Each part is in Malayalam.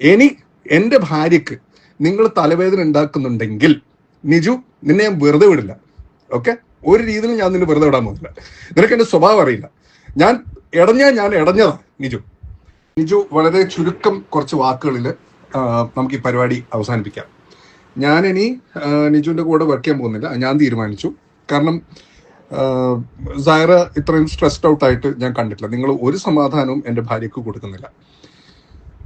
ഇനി എന്റെ ഭാര്യക്ക് നിങ്ങൾ തലവേദന ഉണ്ടാക്കുന്നുണ്ടെങ്കിൽ നിജു നിന്നെ ഞാൻ വെറുതെ വിടില്ല. ഓക്കെ ഒരു രീതിയിലും ഞാൻ നിന്നെ വെറുതെ വിടാൻ പോകുന്നില്ല. നിനക്ക് എന്റെ സ്വഭാവം അറിയില്ല. ഞാൻ ഇടഞ്ഞാ ഞാൻ ഇടഞ്ഞതാണ് നിജു. നിജു വളരെ ചുരുക്കം കുറച്ച് വാക്കുകളിൽ നമുക്ക് ഈ പരിപാടി അവസാനിപ്പിക്കാം. ഞാൻ ഇനി നിജുവിന്റെ കൂടെ വർക്ക് ചെയ്യാൻ പോകുന്നില്ല. ഞാൻ തീരുമാനിച്ചു. കാരണം സൈറ ഇത്രയും സ്ട്രെസ്ഡ് ഔട്ട് ആയിട്ട് ഞാൻ കണ്ടിട്ടില്ല. നിങ്ങൾ ഒരു സമാധാനവും എന്റെ ഭാര്യക്ക് കൊടുക്കുന്നില്ല.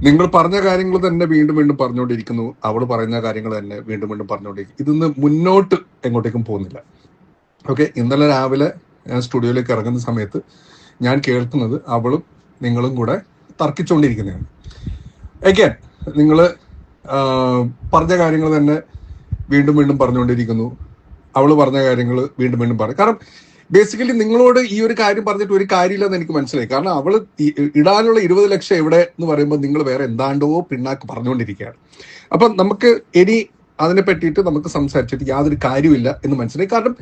നിങ്ങൾ പറഞ്ഞ കാര്യങ്ങൾ തന്നെ വീണ്ടും വീണ്ടും പറഞ്ഞുകൊണ്ടിരിക്കുന്നു. അവൾ പറയുന്ന കാര്യങ്ങൾ തന്നെ വീണ്ടും വീണ്ടും പറഞ്ഞുകൊണ്ടിരിക്കും ഇതിന്ന് മുന്നോട്ട് എങ്ങോട്ടേക്കും പോകുന്നില്ല. ഓക്കെ ഇന്നലെ രാവിലെ ഞാൻ സ്റ്റുഡിയോയിലേക്ക് ഇറങ്ങുന്ന സമയത്ത് ഞാൻ കേൾക്കുന്നത് അവളും നിങ്ങളും കൂടെ തർക്കിച്ചുകൊണ്ടിരിക്കുന്നതാണ്. അഗൈൻ നിങ്ങൾ പറഞ്ഞ കാര്യങ്ങൾ തന്നെ വീണ്ടും വീണ്ടും പറഞ്ഞുകൊണ്ടിരിക്കുന്നു. അവൾ പറഞ്ഞ കാര്യങ്ങൾ വീണ്ടും വീണ്ടും പറയും കാരണം ബേസിക്കലി നിങ്ങളോട് ഈ ഒരു കാര്യം പറഞ്ഞിട്ട് ഒരു കാര്യമില്ലെന്ന് എനിക്ക് മനസ്സിലായി. കാരണം അവൾ ഇടാനുള്ള ഇരുപത് ലക്ഷം എവിടെ എന്ന് പറയുമ്പോൾ നിങ്ങൾ വേറെ എന്താണ്ടോ പിണ്ണാക്ക് പറഞ്ഞുകൊണ്ടിരിക്കുകയാണ്. അപ്പം നമുക്ക് ഇനി അതിനെ പറ്റിയിട്ട് നമുക്ക് സംസാരിച്ചിട്ട് യാതൊരു കാര്യമില്ല എന്ന് മനസ്സിലായി. കാരണം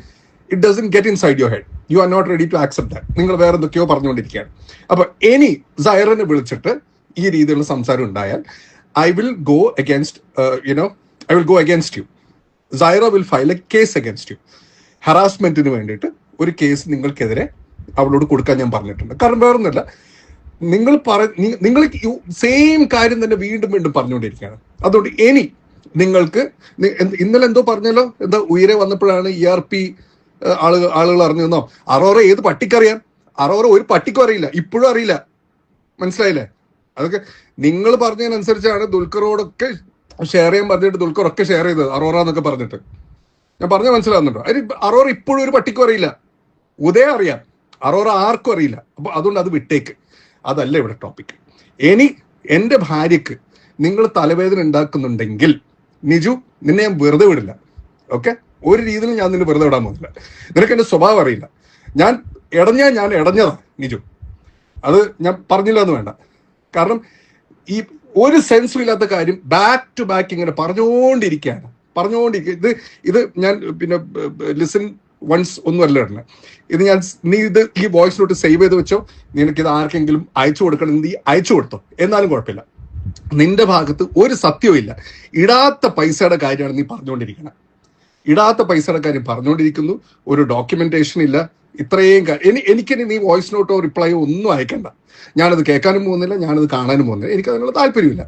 it doesn't get inside your head you are not ready to accept that നിങ്ങൾ വേറെ എന്തൊക്കെയോ പറഞ്ഞുകൊണ്ടിരിക്കുകയാണ്. അപ്പൊ ഇനി സൈറനെ വിളിച്ചിട്ട് ഈ രീതിയിലുള്ള സംസാരം ഉണ്ടായാൽ I will go against you know I will go against you Saira will file a case against you ഹറാസ്മെന്റിന് വേണ്ടിയിട്ട് ഒരു കേസ് നിങ്ങൾക്കെതിരെ അവളോട് കൊടുക്കാൻ ഞാൻ പറഞ്ഞിട്ടുണ്ട്. കാരണം വേറൊന്നുമല്ല നിങ്ങൾ പറ നിങ്ങൾ സെയിം കാര്യം തന്നെ വീണ്ടും വീണ്ടും പറഞ്ഞുകൊണ്ടിരിക്കുകയാണ്. അതുകൊണ്ട് ഇനി നിങ്ങൾക്ക് ഇന്നലെ എന്തോ പറഞ്ഞല്ലോ? എന്താ ഉയരെ വന്നപ്പോഴാണ് ഇ ആർ പി ആളുകൾ ആളുകൾ അറിഞ്ഞു തന്നോ അറോറ ഏത് പട്ടിക്കറിയാം അറോറ ഒരു പട്ടിക്കും അറിയില്ല. ഇപ്പോഴും അറിയില്ല. മനസ്സിലായില്ലേ? അതൊക്കെ നിങ്ങൾ പറഞ്ഞതിനനുസരിച്ചാണ് ദുൽഖറോടൊക്കെ ഷെയർ ചെയ്യാൻ പറഞ്ഞിട്ട് ദുൽഖർ ഒക്കെ ഷെയർ ചെയ്തത് അറോറ എന്നൊക്കെ പറഞ്ഞിട്ട്. ഞാൻ പറഞ്ഞ മനസ്സിലാവുന്നുണ്ടോ? അതിന് അറോറ ഇപ്പോഴും ഒരു പട്ടിക്കും അറിയില്ല. ഉദയ അറിയാം. അറോറ ആർക്കും അറിയില്ല. അപ്പൊ അതുകൊണ്ട് അത് വിട്ടേക്ക്. അതല്ല ഇവിടെ ടോപ്പിക് ഇനി എന്റെ ഭാര്യക്ക് നിങ്ങൾ തലവേദന ഉണ്ടാക്കുന്നുണ്ടെങ്കിൽ നിജു നിന്നെ ഞാൻ വെറുതെ വിടില്ല. ഓക്കെ ഒരു രീതിയിലും ഞാൻ നിന്നെ വെറുതെ വിടാൻ പോകുന്നില്ല. നിനക്ക് എന്റെ സ്വഭാവം അറിയില്ല. ഞാൻ ഇടഞ്ഞാ ഞാൻ ഇടഞ്ഞതാ നിജു. അത് ഞാൻ പറഞ്ഞില്ല എന്ന് വേണ്ട. കാരണം ഈ ഒരു സെൻസും ഇല്ലാത്ത കാര്യം ബാക്ക് ടു ബാക്ക് ഇങ്ങനെ പറഞ്ഞുകൊണ്ടിരിക്കുകയാണ്. പറഞ്ഞുകൊണ്ടിരിക്കുക. ഇത് ഇത് ഞാൻ പിന്നെ ലിസൺ വൺസ് ഒന്നുമല്ല ഇടണേ ഇത് ഞാൻ നീ ഇത് ഈ വോയിസ് നോട്ട് സേവ് ചെയ്ത് വെച്ചോ. നിനക്ക് ഇത് ആർക്കെങ്കിലും അയച്ചു കൊടുക്കണം നീ അയച്ചു കൊടുത്തോ. എന്നാലും കുഴപ്പമില്ല. നിന്റെ ഭാഗത്ത് ഒരു സത്യവും ഇല്ല. ഇടാത്ത പൈസയുടെ കാര്യമാണ് നീ പറഞ്ഞുകൊണ്ടിരിക്കുന്നത് ഇടാത്ത പൈസയുടെ കാര്യം പറഞ്ഞുകൊണ്ടിരിക്കുന്നു. ഒരു ഡോക്യുമെന്റേഷൻ ഇല്ല. ഇത്രയും എനിക്കിനി നീ വോയിസ് നോട്ടോ റിപ്ലൈയോ ഒന്നും അയക്കണ്ട. ഞാനത് കേൾക്കാനും പോകുന്നില്ല ഞാനത് കാണാനും പോകുന്നില്ല. എനിക്ക് അതിനുള്ള താല്പര്യമില്ല.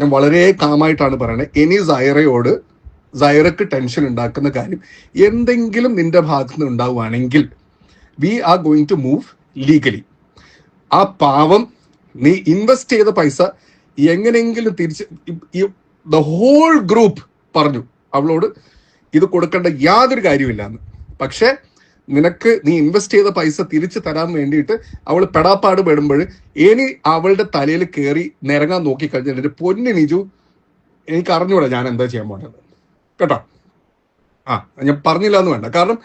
ഞാൻ വളരെ കാമായിട്ടാണ് പറയുന്നത് എനി സൈറയോട് സൈറക്ക് ടെൻഷൻ ഉണ്ടാക്കുന്ന കാര്യം. എന്തെങ്കിലും നിന്റെ ഭാഗത്ത് നിന്ന് ഉണ്ടാവുകയാണെങ്കിൽ we are going to move legally ആ പാവം നീ ഇൻവെസ്റ്റ് ചെയ്ത പൈസ എങ്ങനെയെങ്കിലും തിരിച്ച് ദ ഹോൾ ഗ്രൂപ്പ് പറഞ്ഞു അവളോട് ഇത് കൊടുക്കേണ്ട യാതൊരു കാര്യമില്ല എന്ന് പക്ഷേ നിനക്ക് നീ ഇൻവെസ്റ്റ് ചെയ്ത പൈസ തിരിച്ചു തരാൻ വേണ്ടിയിട്ട് അവൾ പെടാപ്പാട് പെടുമ്പോൾ ഇനി അവളുടെ തലയിൽ കയറി നിരങ്ങാൻ നോക്കിക്കഴിഞ്ഞാൽ എന്റെ പൊന്നു നിജു എനിക്ക് അറിഞ്ഞൂടാ ഞാൻ എന്താ ചെയ്യാൻ പോണത് കേട്ടോ? ആ ഞാൻ പറഞ്ഞില്ല എന്ന് വേണ്ട. കാരണം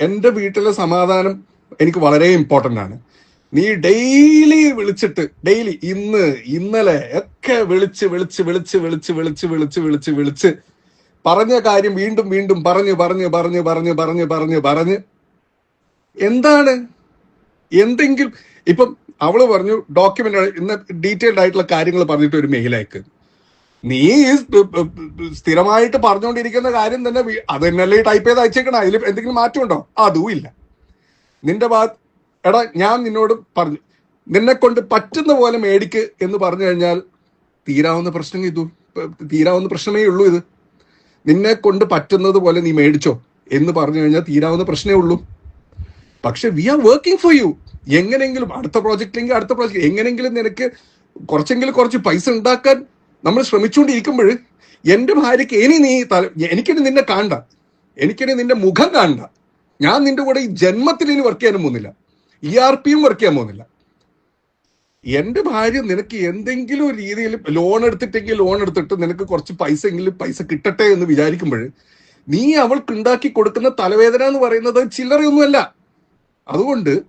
എന്റെ വീട്ടിലെ സമാധാനം എനിക്ക് വളരെ ഇമ്പോർട്ടന്റ് ആണ്. നീ ഡെയിലി വിളിച്ചിട്ട് ഡെയിലി ഇന്ന് ഇന്നലെ ഒക്കെ വിളിച്ച് വിളിച്ച് വിളിച്ച് വിളിച്ച് വിളിച്ച് വിളിച്ച് വിളിച്ച് വിളിച്ച് പറഞ്ഞ കാര്യം വീണ്ടും വീണ്ടും പറഞ്ഞു പറഞ്ഞു പറഞ്ഞു പറഞ്ഞു പറഞ്ഞു പറഞ്ഞു പറഞ്ഞ് എന്താണ്? എന്തെങ്കിലും ഇപ്പം അവൾ പറഞ്ഞു ഡോക്യുമെന്റ് ഇന്ന് ഡീറ്റെയിൽഡ് ആയിട്ടുള്ള കാര്യങ്ങൾ പറഞ്ഞിട്ട് ഒരു മെയിൽ നീ സ്ഥിരമായിട്ട് പറഞ്ഞുകൊണ്ടിരിക്കുന്ന കാര്യം തന്നെ അത് തന്നെയല്ലേ ടൈപ്പ് ചെയ്ത് അയച്ചേക്കണം? അതിൽ എന്തെങ്കിലും മാറ്റമുണ്ടോ? അതും ഇല്ല. നിന്റെ ഭാഗത്ത് എടാ ഞാൻ നിന്നോട് പറഞ്ഞു നിന്നെ കൊണ്ട് പറ്റുന്ന പോലെ മേടിക്ക് എന്ന് പറഞ്ഞു കഴിഞ്ഞാൽ തീരാവുന്ന പ്രശ്നം ഇതു. തീരാവുന്ന പ്രശ്നമേ ഉള്ളൂ ഇത്. നിന്നെ കൊണ്ട് പറ്റുന്നത് പോലെ നീ മേടിച്ചോ എന്ന് പറഞ്ഞു കഴിഞ്ഞാൽ തീരാവുന്ന പ്രശ്നമേ ഉള്ളൂ. പക്ഷെ we are working for you എങ്ങനെങ്കിലും അടുത്ത പ്രോജക്റ്റിലെങ്കിൽ അടുത്ത പ്രോജക്റ്റ് എങ്ങനെങ്കിലും നിനക്ക് കുറച്ചെങ്കിലും കുറച്ച് പൈസ ഉണ്ടാക്കാൻ നമ്മൾ ശ്രമിച്ചുകൊണ്ടിരിക്കുമ്പോൾ എന്റെ ഭാര്യയ്ക്ക് ഇനി നീ തല- എനിക്കിനി നിന്നെ കാണണ്ട. എനിക്കിനി നിന്റെ മുഖം കാണണ്ട. ഞാൻ നിന്റെ കൂടെ ഈ ജന്മത്തിൽ ഇനി വർക്ക് ചെയ്യാനും പോകുന്നില്ല. ഇ ആർ പിയും വർക്ക് ചെയ്യാൻ പോകുന്നില്ല. എന്റെ ഭാര്യ നിനക്ക് എന്തെങ്കിലും ഒരു രീതിയിൽ ലോൺ എടുത്തിട്ടെങ്കിൽ ലോൺ എടുത്തിട്ട് നിനക്ക് കുറച്ച് പൈസ എങ്കിലും പൈസ കിട്ടട്ടെ എന്ന് വിചാരിക്കുമ്പോൾ നീ അവൾക്ക് ഉണ്ടാക്കി കൊടുക്കുന്ന തലവേദന എന്ന് പറയുന്നത് ചില്ലറയൊന്നുമല്ല. അതുകൊണ്ട്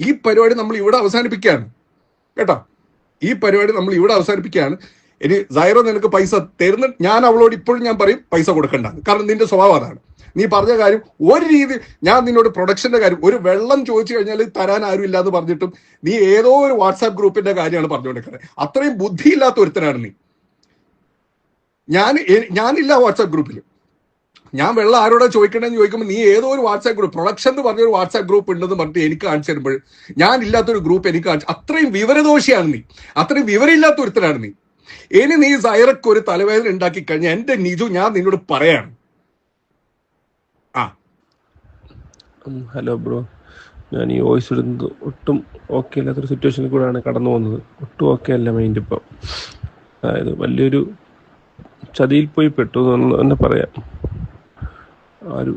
ഈ പരിപാടി നമ്മൾ ഇവിടെ അവസാനിപ്പിക്കുകയാണ്. കേട്ടോ? ഈ പരിപാടി നമ്മൾ ഇവിടെ അവസാനിപ്പിക്കുകയാണ്. ഇനി സൈറോ നിനക്ക് പൈസ തരുന്ന ഞാൻ അവളോട് ഇപ്പോഴും ഞാൻ പറയും പൈസ കൊടുക്കണ്ട കാരണം നിന്റെ സ്വഭാവം അതാണ്. നീ പറഞ്ഞ കാര്യം ഒരു രീതി ഞാൻ നിന്നോട് പ്രൊഡക്ഷന്റെ കാര്യം ഒരു വെള്ളം ചോദിച്ചു കഴിഞ്ഞാൽ തരാൻ ആരും ഇല്ല എന്ന് പറഞ്ഞിട്ടും നീ ഏതോ ഒരു വാട്സാപ്പ് ഗ്രൂപ്പിന്റെ കാര്യമാണ് പറഞ്ഞുകൊണ്ടിരിക്കുന്നത്. അത്രയും ബുദ്ധി ഇല്ലാത്ത ഒരുത്തനാണ് നീ. ഞാൻ ഞാനില്ല വാട്സാപ്പ് ഗ്രൂപ്പിൽ ഞാൻ വെള്ളം ആരോടാ ചോദിക്കണമെന്ന് ചോദിക്കുമ്പോൾ നീ ഏതോ ഒരു വാട്സാപ്പ് ഗ്രൂപ്പ് പ്രൊഡക്ഷൻ എന്ന് പറഞ്ഞൊരു വാട്സാപ്പ് ഗ്രൂപ്പ് ഉണ്ടെന്ന് പറഞ്ഞിട്ട് എനിക്ക് കാണിച്ചു തരുമ്പോൾ ഞാൻ ഇല്ലാത്തൊരു ഗ്രൂപ്പ് എനിക്ക് കാണിച്ചു അത്രയും വിവരദോഷിയാണ് നീ. അത്രയും വിവരമില്ലാത്ത ഒരുത്തനാണ് നീ. ഇനി നീ സൈറക്ക് ഒരു തലവേദന ഉണ്ടാക്കി കഴിഞ്ഞാൽ എന്റെ നിജു ഞാൻ നിന്നോട് പറയാണ് ആ. Hello bro. ഞാൻ ഈ വോയിസ് ഇടുന്നത് ഒട്ടും ഓക്കെ അല്ലാത്തൊരു സിറ്റുവേഷനിൽ കൂടെയാണ് കടന്നു പോകുന്നത്. ഒട്ടും ഓക്കെ അല്ല മൈൻഡ് ഇപ്പം. അതായത് വലിയൊരു ചതിയിൽ പോയി പെട്ടു എന്ന് തന്നെ പറയാം. ആ ഒരു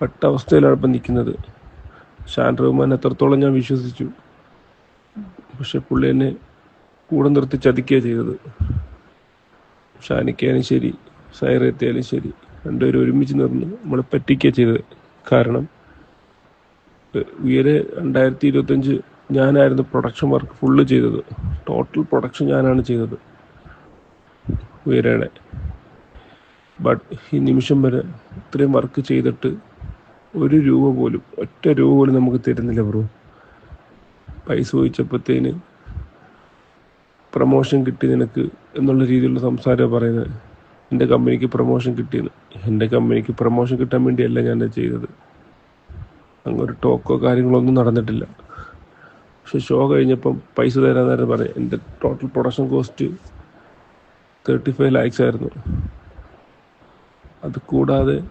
പെട്ട അവസ്ഥയിലാണ് ഇപ്പം നിൽക്കുന്നത്. ഷാൻ റഹ്മാൻ എത്രത്തോളം ഞാൻ വിശ്വസിച്ചു. പക്ഷെ പുള്ളി എന്നെ കൂടെ നിർത്തി ചതിക്കുകയാണ് ചെയ്തത്. ഷാനിക്കായാലും ശരി സൈറെത്തിയാലും ശരി. രണ്ടുപേരും ഒരുമിച്ച് നിന്ന് നമ്മളെ പറ്റിക്കുക ചെയ്തത്. കാരണം ഉയരെ രണ്ടായിരത്തി ഇരുപത്തഞ്ച് ഞാനായിരുന്നു പ്രൊഡക്ഷൻ വർക്ക് ഫുള്ള് ചെയ്തത്. ടോട്ടൽ പ്രൊഡക്ഷൻ ഞാനാണ് ചെയ്തത്. ഉയരയുടെ. ബട്ട് ഈ നിമിഷം വരെ ഇത്രയും വർക്ക് ചെയ്തിട്ട് ഒരു രൂപ പോലും ഒറ്റ രൂപ പോലും നമുക്ക് തരുന്നില്ല ബ്രോ പൈസ ചോദിച്ചപ്പോഴത്തേന് പ്രൊമോഷൻ കിട്ടി നിനക്ക് എന്നുള്ള രീതിയിലുള്ള സംസാരം പറയുന്നത്. എന്റെ കമ്പനിക്ക് പ്രൊമോഷൻ കിട്ടിയെന്ന്. എന്റെ കമ്പനിക്ക് പ്രൊമോഷൻ കിട്ടാൻ വേണ്ടിയല്ല ഞാൻ ചെയ്തത്. അങ്ങനെ ഒരു ടോക്കോ കാര്യങ്ങളോ ഒന്നും നടന്നിട്ടില്ല. പക്ഷെ ഷോ കഴിഞ്ഞപ്പം പൈസ തരാൻ നേരം പറയാം എന്റെ total production cost thirty five lakhs ആയിരുന്നു. അത് കൂടാതെ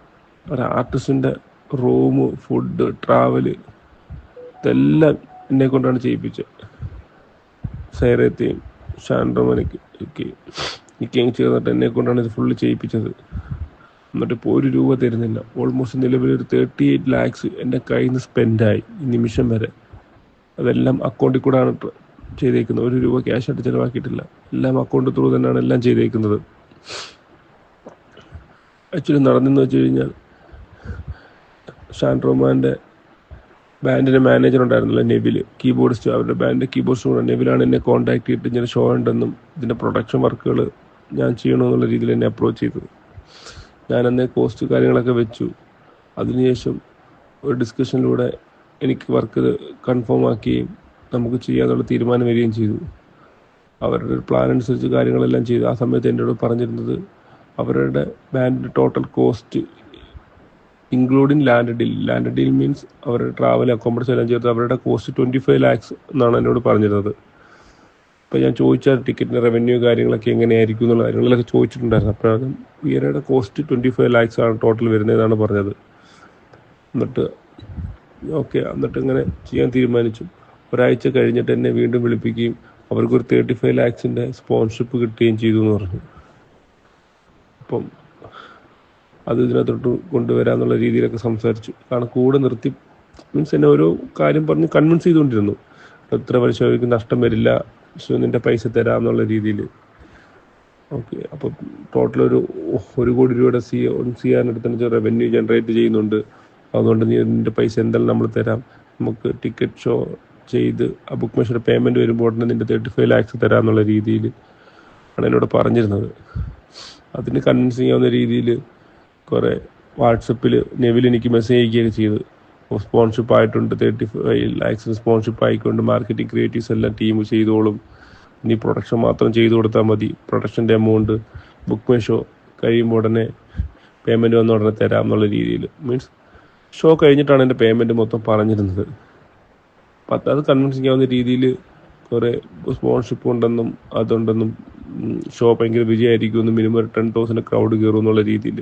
ഒരു ആർട്ടിസ്റ്റിന്റെ റൂം ഫുഡ് ട്രാവൽ ഇതെല്ലാം എന്നെ കൊണ്ടാണ് ചെയ്യിപ്പിച്ചത്. സൈറത്തെയും ഷാൻഡ്രമനക്ക് ഒക്കെ ചേർന്നിട്ട് എന്നെ കൊണ്ടാണ് ഇത് ഫുള്ള് ചെയ്യിപ്പിച്ചത്. എന്നിട്ട് ഇപ്പോൾ ഒരു രൂപ തരുന്നില്ല. ഓൾമോസ്റ്റ് നിലവിൽ ഒരു തേർട്ടി എയ്റ്റ് ലാക്സ് എന്റെ കയ്യിൽ നിന്ന് സ്പെൻഡായി ഈ നിമിഷം വരെ. അതെല്ലാം അക്കൗണ്ടിൽ ആണ് ചെയ്തേക്കുന്നത്. ഒരു രൂപ ക്യാഷ് ആയിട്ട് ചിലവാക്കിയിട്ടില്ല. എല്ലാം അക്കൗണ്ട് ത്രൂ തന്നെയാണ് എല്ലാം ചെയ്തേക്കുന്നത്. ആക്ച്വലി നടന്നെന്ന് വെച്ച് കഴിഞ്ഞാൽ ഷാൻ റഹ്മാന്റെ ബാൻഡിന്റെ മാനേജർ ഉണ്ടായിരുന്നല്ലോ നെവിൽ കീബോർഡിസ്റ്റ് അവരുടെ ബാൻഡ് കീബോർഡിസ്റ്റ് കൂടെ നെവിലാണ് എന്നെ കോൺടാക്ട് ചെയ്തിട്ട് ഇങ്ങനെ ഷോ ഉണ്ടെന്നും ഇതിന്റെ പ്രൊഡക്ഷൻ വർക്കുകൾ ഞാൻ ചെയ്യണമെന്നുള്ള രീതിയിൽ എന്നെ അപ്രോച്ച് ചെയ്തത്. ഞാൻ കോസ്റ്റ് കാര്യങ്ങളൊക്കെ വെച്ചു. അതിനുശേഷം ഒരു ഡിസ്കഷനിലൂടെ എനിക്ക് വർക്ക് കൺഫേം ആക്കുകയും നമുക്ക് ചെയ്യാനുള്ള തീരുമാനം വരികയും ചെയ്തു. അവരുടെ ഒരു പ്ലാൻ അനുസരിച്ച് കാര്യങ്ങളെല്ലാം ചെയ്തു. ആ സമയത്ത് എന്നോട് പറഞ്ഞിരുന്നത് അവരുടെ ബാൻഡിന്റെ total cost including land deal land deal means അവർ ട്രാവൽ അക്കോമഡേഷൻ എല്ലാം ചേർത്ത് അവരുടെ കോസ്റ്റ് ട്വന്റി ഫൈവ് ലാക്സ് എന്നാണ് എന്നോട് പറഞ്ഞിരുന്നത്. അപ്പോൾ ഞാൻ ചോദിച്ചാൽ ടിക്കറ്റിന്റെ റവന്യൂ കാര്യങ്ങളൊക്കെ എങ്ങനെയായിരിക്കും എന്നുള്ള കാര്യങ്ങളൊക്കെ ചോദിച്ചിട്ടുണ്ടായിരുന്നു. അപ്പോഴാണ് ഉയരയുടെ കോസ്റ്റ് ട്വന്റി ഫൈവ് ലാക്സ് ആണ് ടോട്ടൽ വരുന്നതെന്നാണ് പറഞ്ഞത്. എന്നിട്ട് ഓക്കെ എന്നിട്ട് ഇങ്ങനെ ചെയ്യാൻ തീരുമാനിച്ചു. ഒരാഴ്ച കഴിഞ്ഞിട്ട് എന്നെ വീണ്ടും വിളിപ്പിക്കുകയും അവർക്കൊരു തേർട്ടി ഫൈവ് ലാക്സിന്റെ സ്പോൺസർഷിപ്പ് കിട്ടുകയും ചെയ്തു എന്ന് പറഞ്ഞു. അപ്പം അത് ഇതിനകത്തോട്ട് കൊണ്ടുവരാന്നുള്ള രീതിയിലൊക്കെ സംസാരിച്ചു. കാരണം കൂടെ നിർത്തി മീൻസ് എന്നെ ഓരോ കാര്യം പറഞ്ഞ് കൺവിൻസ് ചെയ്തുകൊണ്ടിരുന്നു. എത്ര അവർക്ക് നഷ്ടം വരില്ല. പക്ഷെ നിന്റെ പൈസ തരാം എന്നുള്ള രീതിയിൽ ഓക്കെ അപ്പോൾ ടോട്ടൽ ഒരു ഒരു കോടി രൂപയുടെ സി സി ആറിനടുത്ത് റവന്യൂ ജനറേറ്റ് ചെയ്യുന്നുണ്ട്. അതുകൊണ്ട് നീ നിന്റെ പൈസ എന്തായാലും നമ്മൾ തരാം. നമുക്ക് ടിക്കറ്റ് ഷോ ചെയ്ത് ആ ബുക്ക് മെഷീന്റെ പേയ്മെന്റ് വരുമ്പോൾ ഉടനെ നിന്റെ തേർട്ടി ഫൈവ് ലാക്സ് തരാമെന്നുള്ള രീതിയിൽ ആണ് എന്നോട് പറഞ്ഞിരുന്നത്. അതിന് കൺവിൻസ് ചെയ്യാവുന്ന രീതിയിൽ കുറേ വാട്സപ്പിൽ നെവിൽ എനിക്ക് മെസ്സേജ് അയക്കുകയൊക്കെ ചെയ്ത്. സ്പോൺഷിപ്പ് ആയിട്ടുണ്ട് തേർട്ടി ഫൈവ് ലാക്സിന് സ്പോൺഷിപ്പ് ആയിക്കൊണ്ട് മാർക്കറ്റിംഗ് ക്രിയേറ്റീവ്സ് എല്ലാം ടീം ചെയ്തോളും. നീ പ്രൊഡക്ഷൻ മാത്രം ചെയ്തു കൊടുത്താൽ മതി. പ്രൊഡക്ഷന്റെ എമൗണ്ട് ബുക്ക് മൈ ഷോ കഴിയുമ്പോൾ ഉടനെ പേയ്മെന്റ് വന്ന ഉടനെ തരാം എന്നുള്ള രീതിയിൽ മീൻസ് ഷോ കഴിഞ്ഞിട്ടാണ് എന്റെ പേയ്മെന്റ് മൊത്തം പറഞ്ഞിരുന്നത്. അപ്പം അത് കൺവിൻസിങ് ആവുന്ന രീതിയിൽ കുറേ സ്പോൺഷിപ്പ് ഉണ്ടെന്നും അതുണ്ടെന്നും ഷോ ഭയങ്കര വിജയമായിരിക്കും എന്ന് മിനിമം ഒരു ടെൻ തൗസൻഡ് ക്രൗഡ് കയറും എന്നുള്ള രീതിയിൽ.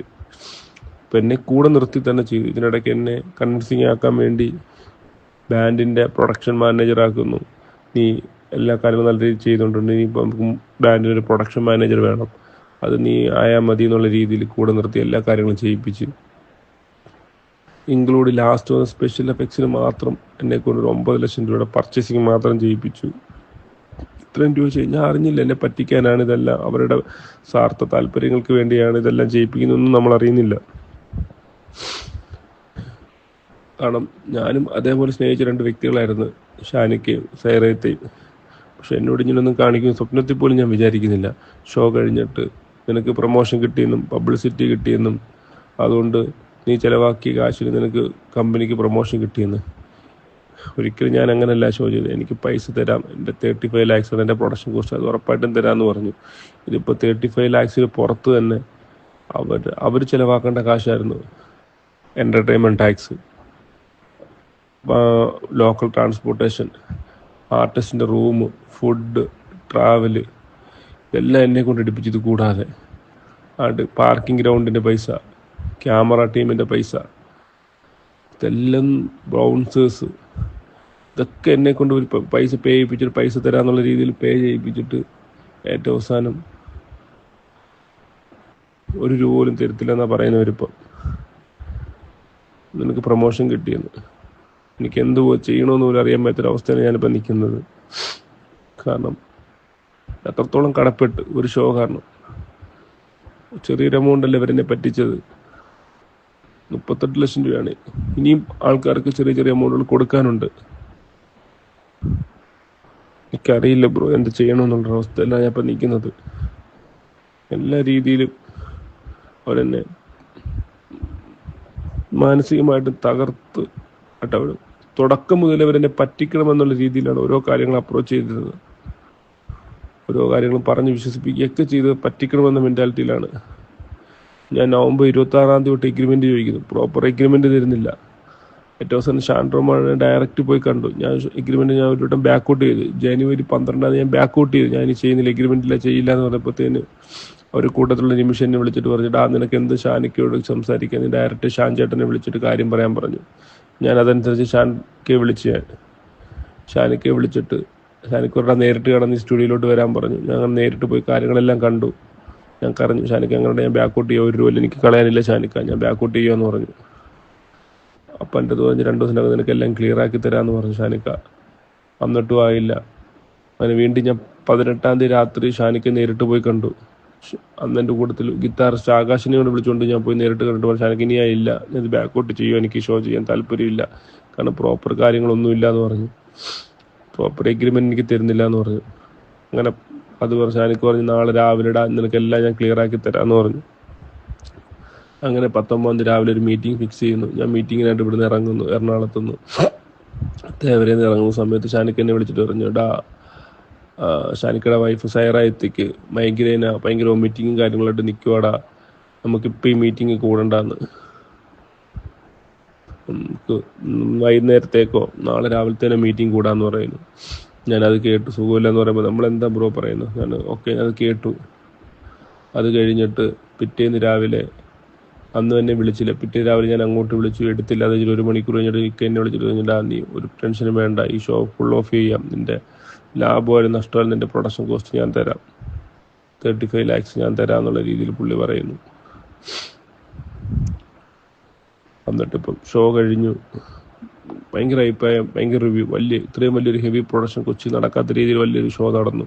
അപ്പം എന്നെ കൂടെ നിർത്തി തന്നെ ചെയ്തു. ഇതിനിടയ്ക്ക് എന്നെ കൺവിൻസിങ് ആക്കാൻ വേണ്ടി ബാൻഡിന്റെ പ്രൊഡക്ഷൻ മാനേജർ ആക്കുന്നു. നീ എല്ലാ കാര്യങ്ങളും നല്ല രീതിയിൽ ചെയ്തുകൊണ്ടുണ്ട് ഇപ്പം നമുക്ക് ബാൻഡിന് ഒരു പ്രൊഡക്ഷൻ മാനേജർ വേണം. അത് നീ ആയാൽ മതി എന്നുള്ള രീതിയിൽ കൂടെ നിർത്തി എല്ലാ കാര്യങ്ങളും ചെയ്യിപ്പിച്ച്. ഇൻക്ലൂഡ് ലാസ്റ്റ് സ്പെഷ്യൽ എഫക്ട്സിന് മാത്രം എന്നെ കൊണ്ട് ഒരു ഒമ്പത് ലക്ഷം രൂപയുടെ പർച്ചേസിങ് മാത്രം ചെയ്യിപ്പിച്ചു. ഇത്രയും രൂപ വെച്ച് ഞാൻ അറിഞ്ഞില്ല എന്നെ പറ്റിക്കാനാണ് ഇതെല്ലാം. അവരുടെ സ്വാർത്ഥ താല്പര്യങ്ങൾക്ക് വേണ്ടിയാണ് ഇതെല്ലാം ചെയ്യിപ്പിക്കുന്നതെന്നും നമ്മൾ അറിയുന്നില്ല. കാരണം ഞാനും അതേപോലെ സ്നേഹിച്ച രണ്ട് വ്യക്തികളായിരുന്നു. ഷാനിക്കയും സൈറയത്തെയും. പക്ഷെ എന്നോട് ഇങ്ങനൊന്നും കാണിക്കും സ്വപ്നത്തിൽ പോലും ഞാൻ വിചാരിക്കുന്നില്ല. ഷോ കഴിഞ്ഞിട്ട് നിനക്ക് പ്രൊമോഷൻ കിട്ടിയെന്നും പബ്ലിസിറ്റി കിട്ടിയെന്നും. അതുകൊണ്ട് നീ ചിലവാക്കിയ കാശിന് നിനക്ക് കമ്പനിക്ക് പ്രൊമോഷൻ കിട്ടിയെന്ന്. ഒരിക്കലും ഞാൻ അങ്ങനെയല്ല ഷോ ചെയ്തത്. എനിക്ക് പൈസ തരാം. എന്റെ തേർട്ടി ഫൈവ് ലാക്സ് ആണ് എന്റെ പ്രൊഡക്ഷൻ കോസ്റ്റ് അത് ഉറപ്പായിട്ടും തരാമെന്ന് പറഞ്ഞു. ഇതിപ്പോൾ തേർട്ടി ഫൈവ് ലാക്സിന് പുറത്ത് തന്നെ അവർ അവർ ചിലവാക്കേണ്ട കാശായിരുന്നു എന്റർടൈൻമെന്റ് ടാക്സ് ലോക്കൽ ട്രാൻസ്പോർട്ടേഷൻ ആർട്ടിസ്റ്റിന്റെ റൂം ഫുഡ് ട്രാവൽ ഇതെല്ലാം എന്നെ കൊണ്ട് എടുപ്പിച്ചത് കൂടാതെ. അത് പാർക്കിംഗ് ഗ്രൗണ്ടിന്റെ പൈസ ക്യാമറ ടീമിന്റെ പൈസ ഇതെല്ലാം ബൗൺസേഴ്സ് ഇതൊക്കെ എന്നെ കൊണ്ട് ഒരു പൈസ പേ ചെയ്യിപ്പിച്ചിട്ട് പൈസ തരാന്നുള്ള രീതിയിൽ പേ ചെയ്യിപ്പിച്ചിട്ട് ഏറ്റവും അവസാനം ഒരു രൂപ പോലും തരത്തില്ല എന്നാ പറയുന്നവരിപ്പം നിനക്ക് പ്രൊമോഷൻ കിട്ടിയെന്ന്. എനിക്ക് എന്ത് ചെയ്യണമെന്ന് പോലും അറിയാൻ പറ്റാത്തൊരവസ്ഥയാണ് ഞാനിപ്പോൾ നിൽക്കുന്നത് കാരണം എത്രത്തോളം കടപ്പെട്ട് ഒരു ഷോ കാരണം. ചെറിയൊരു എമൗണ്ട് അല്ലേ ഇവരെന്നെ പറ്റിച്ചത്. മുപ്പത്തെട്ട് ലക്ഷം രൂപയാണ്. ഇനിയും ആൾക്കാർക്ക് ചെറിയ ചെറിയ എമൗണ്ടുകൾ കൊടുക്കാനുണ്ട്. എനിക്കറിയില്ല ബ്രോ എന്ത് ചെയ്യണമെന്നുള്ള അവസ്ഥയല്ല ഞാൻ ഇപ്പം നിൽക്കുന്നത്. എല്ലാ രീതിയിലും അവരെന്നെ മാനസികമായിട്ട് തകർത്ത് ആയിട്ട് തുടക്കം മുതൽ അവരെന്നെ പറ്റിക്കണമെന്നുള്ള രീതിയിലാണ് ഓരോ കാര്യങ്ങൾ അപ്രോച്ച് ചെയ്തിരുന്നത്. ഓരോ കാര്യങ്ങളും പറഞ്ഞ് വിശ്വസിപ്പിക്കുകയൊക്കെ ചെയ്ത് പറ്റിക്കണമെന്ന മെന്റാലിറ്റിയിലാണ് ഞാൻ നവംബർ ഇരുപത്തി ആറാം തീയതി തൊട്ട് എഗ്രിമെന്റ് ചോദിക്കുന്നു. പ്രോപ്പർ എഗ്രിമെന്റ് തരുന്നില്ല. ഏറ്റവും അവസാനം ഷാൻഡ്രോമാണ് ഡയറക്റ്റ് പോയി കണ്ടു. ഞാൻ എഗ്രിമെന്റ് ഞാൻ ഒരു വട്ടം ബാക്ക് ഔട്ട് ചെയ്തു. ജനുവരി പന്ത്രണ്ടാം തീയതി ഞാൻ ബാക്ക് ഔട്ട് ചെയ്തു. ഞാൻ ഇനി ചെയ്യുന്നില്ല എഗ്രിമെന്റ് ഇല്ല ചെയ്യില്ല എന്ന് പറഞ്ഞപ്പോഴത്തേന് ഒരു കൂട്ടത്തിലുള്ള നിമിഷം എന്നെ വിളിച്ചിട്ട് പറഞ്ഞിട്ട് ആ നിനക്ക് എന്ത് ഷാനിക്കയോട് സംസാരിക്കാൻ? ഡയറക്റ്റ് ഷാൻ ചേട്ടനെ വിളിച്ചിട്ട് കാര്യം പറയാൻ പറഞ്ഞു. ഞാൻ അതനുസരിച്ച് ഷാൻകെ വിളിച്ച് ഞാൻ. ഷാനിക്കെ വിളിച്ചിട്ട് ഷാനിക്കോടെ നേരിട്ട് കടന്ന് സ്റ്റുഡിയോയിലോട്ട് വരാൻ പറഞ്ഞു. ഞങ്ങൾ നേരിട്ട് പോയി കാര്യങ്ങളെല്ലാം കണ്ടു. ഞാൻ കറഞ്ഞു ഷാനിക്ക അങ്ങനെ ഞാൻ ബാക്ക് ഔട്ട് ചെയ്യുക ഒരു രൂപ എനിക്ക് കളയാനില്ല ഷാനിക്ക ഞാൻ ബാക്ക് ഔട്ട് ചെയ്യുമെന്ന് പറഞ്ഞു. അപ്പം എന്റെ അടുത്ത് പറഞ്ഞ് രണ്ടു ദിവസത്തിനകം നിനക്ക് എല്ലാം ക്ലിയർ ആക്കി തരാമെന്ന് പറഞ്ഞു ഷാനിക്ക. എന്നിട്ടും ആയില്ല. അങ്ങനെ വീണ്ടും ഞാൻ പതിനെട്ടാം തീയതി രാത്രി ഷാനിക്ക നേരിട്ട് പോയി കണ്ടു. അന്ന് എന്റെ കൂട്ടത്തിൽ ഗിത്താറിസ്റ്റ് ആകാശിനെ കൊണ്ട് വിളിച്ചുകൊണ്ട് ഞാൻ പോയി നേരിട്ട് കണ്ടിട്ട് പറഞ്ഞു ഷാനിക്ക് ഇനി ആയില്ല. ഞാൻ ഇത് ബാക്ക് ഔട്ട് ചെയ്യുമോ എനിക്ക് ഷോ ചെയ്യാൻ താല്പര്യമില്ല. കാരണം പ്രോപ്പർ കാര്യങ്ങളൊന്നും ഇല്ല എന്ന് പറഞ്ഞു. പ്രോപ്പർ എഗ്രിമെന്റ് എനിക്ക് തരുന്നില്ല എന്ന് പറഞ്ഞു. അങ്ങനെ അത് പറഞ്ഞു ഷാനിക്ക് പറഞ്ഞു നാളെ രാവിലെ ഇടാൻ നിനക്കെല്ലാം ഞാൻ ക്ലിയർ ആക്കി തരാമെന്ന് പറഞ്ഞു. അങ്ങനെ പത്തൊമ്പതാം രാവിലെ ഒരു മീറ്റിംഗ് ഫിക്സ് ചെയ്യുന്നു. ഞാൻ മീറ്റിങ്ങിനായിട്ട് ഇവിടുന്ന് ഇറങ്ങുന്നു എറണാകുളത്തുനിന്ന്. തേവരയിൽ ഇറങ്ങുന്ന സമയത്ത് ഷാനിക്ക് എന്നെ വിളിച്ചിട്ട് പറഞ്ഞു ഡാ ഷാനിക്കയുടെ വൈഫ് സൈറായത്തേക്ക് മൈഗ്രൈന ഭയങ്കര വോമിറ്റിങ്ങും കാര്യങ്ങളായിട്ട് നിൽക്കുവാടാ നമുക്കിപ്പോൾ ഈ മീറ്റിംഗ് കൂടണ്ടെന്ന്. നമുക്ക് വൈകുന്നേരത്തേക്കോ നാളെ രാവിലത്തെ തന്നെ മീറ്റിംഗ് കൂടാന്ന് പറയുന്നു. ഞാനത് കേട്ടു. സുഖമില്ലെന്ന് പറയുമ്പോൾ നമ്മൾ എന്താ ബ്രോ പറയുന്നു ഞാൻ ഓക്കെ അത് കേട്ടു. അത് കഴിഞ്ഞിട്ട് പിറ്റേന്ന് രാവിലെ അന്ന് തന്നെ വിളിച്ചില്ല. പിറ്റേ രാവിലെ ഞാൻ അങ്ങോട്ട് വിളിച്ചു. എടുത്തില്ല. അത് ഒരു മണിക്കൂർ കഴിഞ്ഞിട്ട് എനിക്ക് എന്നെ വിളിച്ചിട്ട് കഴിഞ്ഞിട്ട് നീ ഒരു ടെൻഷനും വേണ്ട. ഈ ഷോ ഫുൾ ഓഫ് ചെയ്യാം. നിന്റെ ലാഭമായാലും നഷ്ടമായാലും നിന്റെ പ്രൊഡക്ഷൻ കോസ്റ്റ് ഞാൻ തരാം. തേർട്ടി ഫൈവ് ലാക്സ് ഞാൻ തരാം എന്നുള്ള രീതിയിൽ പുള്ളി പറയുന്നു. എന്നിട്ടിപ്പം ഷോ കഴിഞ്ഞു. ഭയങ്കര അഭിപ്രായം ഭയങ്കര റിവ്യൂ വലിയ ഇത്രയും വലിയൊരു ഹെവി പ്രൊഡക്ഷൻ കൊച്ചി നടക്കാത്ത രീതിയിൽ വലിയൊരു ഷോ നടന്നു.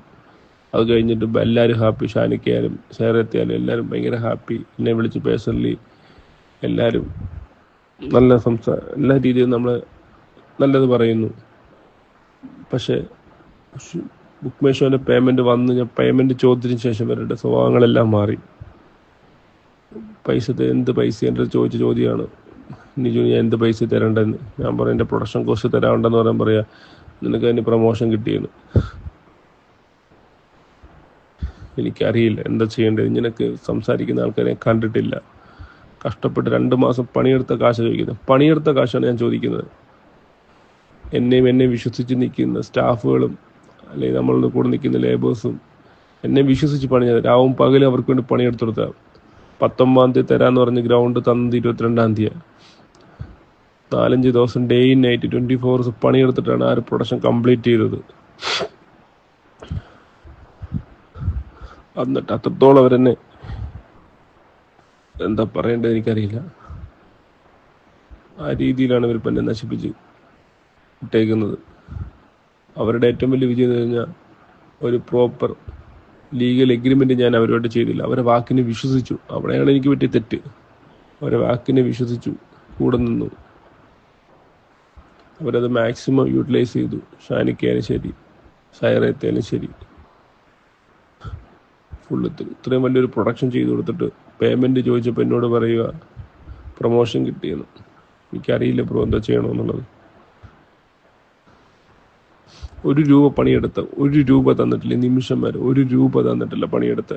അത് കഴിഞ്ഞിട്ട് എല്ലാവരും ഹാപ്പി ഷാനിക്കായാലും സേറെത്തിയാലും എല്ലാവരും ഭയങ്കര ഹാപ്പി എന്നെ വിളിച്ച് പേഴ്സണലി എല്ലാവരും നല്ല സംസാ എല്ലാ രീതിയിലും നമ്മൾ നല്ലത് പറയുന്നു. പക്ഷേ ബുക്ക് മേഷോന്റെ പേയ്മെന്റ് വന്ന് ഞാൻ പേയ്മെന്റ് ചോദിച്ചതിന് ശേഷം അവരുടെ സ്വഭാവങ്ങളെല്ലാം മാറി. പൈസ എന്ത് പൈസ? എന്റെ ചോദിച്ച ചോദ്യമാണ് നിജു ഞാൻ എന്ത് പൈസ തരേണ്ടെന്ന്? ഞാൻ പറയും എന്റെ പ്രൊഡക്ഷൻ കോസ്റ്റ് തരാണ്ടെന്ന് പറയാൻ പറയാ നിനക്ക് അതിന് പ്രൊമോഷൻ കിട്ടിയെന്ന്. എനിക്കറിയില്ല എന്താ ചെയ്യേണ്ടത്? നിനക്ക് സംസാരിക്കുന്ന ആൾക്കാരെ കണ്ടിട്ടില്ല. കഷ്ടപ്പെട്ട് രണ്ട് മാസം പണിയെടുത്ത കാശ് ചോദിക്കുന്നത് പണിയെടുത്ത കാശാണ് ഞാൻ ചോദിക്കുന്നത്. എന്നെയും എന്നെ വിശ്വസിച്ച് നിൽക്കുന്ന സ്റ്റാഫുകളും അല്ലെങ്കിൽ നമ്മളുടെ കൂടെ നിൽക്കുന്ന ലേബേഴ്സും എന്നെ വിശ്വസിച്ച് പണി ചെയ്ത രാവും പകലും അവർക്ക് വേണ്ടി പണിയെടുത്ത് പത്തൊമ്പതാം തീയതി തരാന്ന് പറഞ്ഞ് ഗ്രൗണ്ട് തന്നത് ഇരുപത്തിരണ്ടാം തീയതി നാലഞ്ച് ദിവസം day in night twenty four hours പണിയെടുത്തിട്ടാണ് ആ ഒരു പ്രൊഡക്ഷൻ കംപ്ലീറ്റ് ചെയ്തത്. എന്നിട്ട് അത്രത്തോളം അവരെന്നെ എന്താ പറയേണ്ടത് എനിക്കറിയില്ല. ആ രീതിയിലാണ് ഇവർ പിന്നെ നശിപ്പിച്ച് ഇട്ടേക്കുന്നത്. അവരുടെ ഏറ്റവും വലിയ വിജയം എന്ന് കഴിഞ്ഞാൽ ഒരു പ്രോപ്പർ ലീഗൽ എഗ്രിമെന്റ് ഞാൻ അവരോട് ചെയ്തില്ല. അവരെ വാക്കിനെ വിശ്വസിച്ചു. അവിടെയാണ് എനിക്ക് പറ്റിയ തെറ്റ്. അവരെ വാക്കിനെ വിശ്വസിച്ചു. കൂടെ നിന്നു. അവരത് മാക്സിമം യൂട്ടിലൈസ് ചെയ്തു. ഷാനിക്കായാലും ശരി. സൈറയത്തായാലും ശരി. ഫുള്ള് ഇത്രയും വലിയൊരു പ്രൊഡക്ഷൻ ചെയ്തു കൊടുത്തിട്ട് പേയ്മെന്റ് ചോദിച്ചപ്പോൾ എന്നോട് പറയുക പ്രൊമോഷൻ കിട്ടിയെന്ന്. എനിക്കറിയില്ല ബ്രോ എന്താ ചെയ്യണമെന്നുള്ളത്. ഒരു രൂപ പണിയെടുത്ത ഒരു രൂപ തന്നിട്ടില്ല നിമിഷം വരെ ഒരു രൂപ തന്നിട്ടില്ല പണിയെടുത്ത്.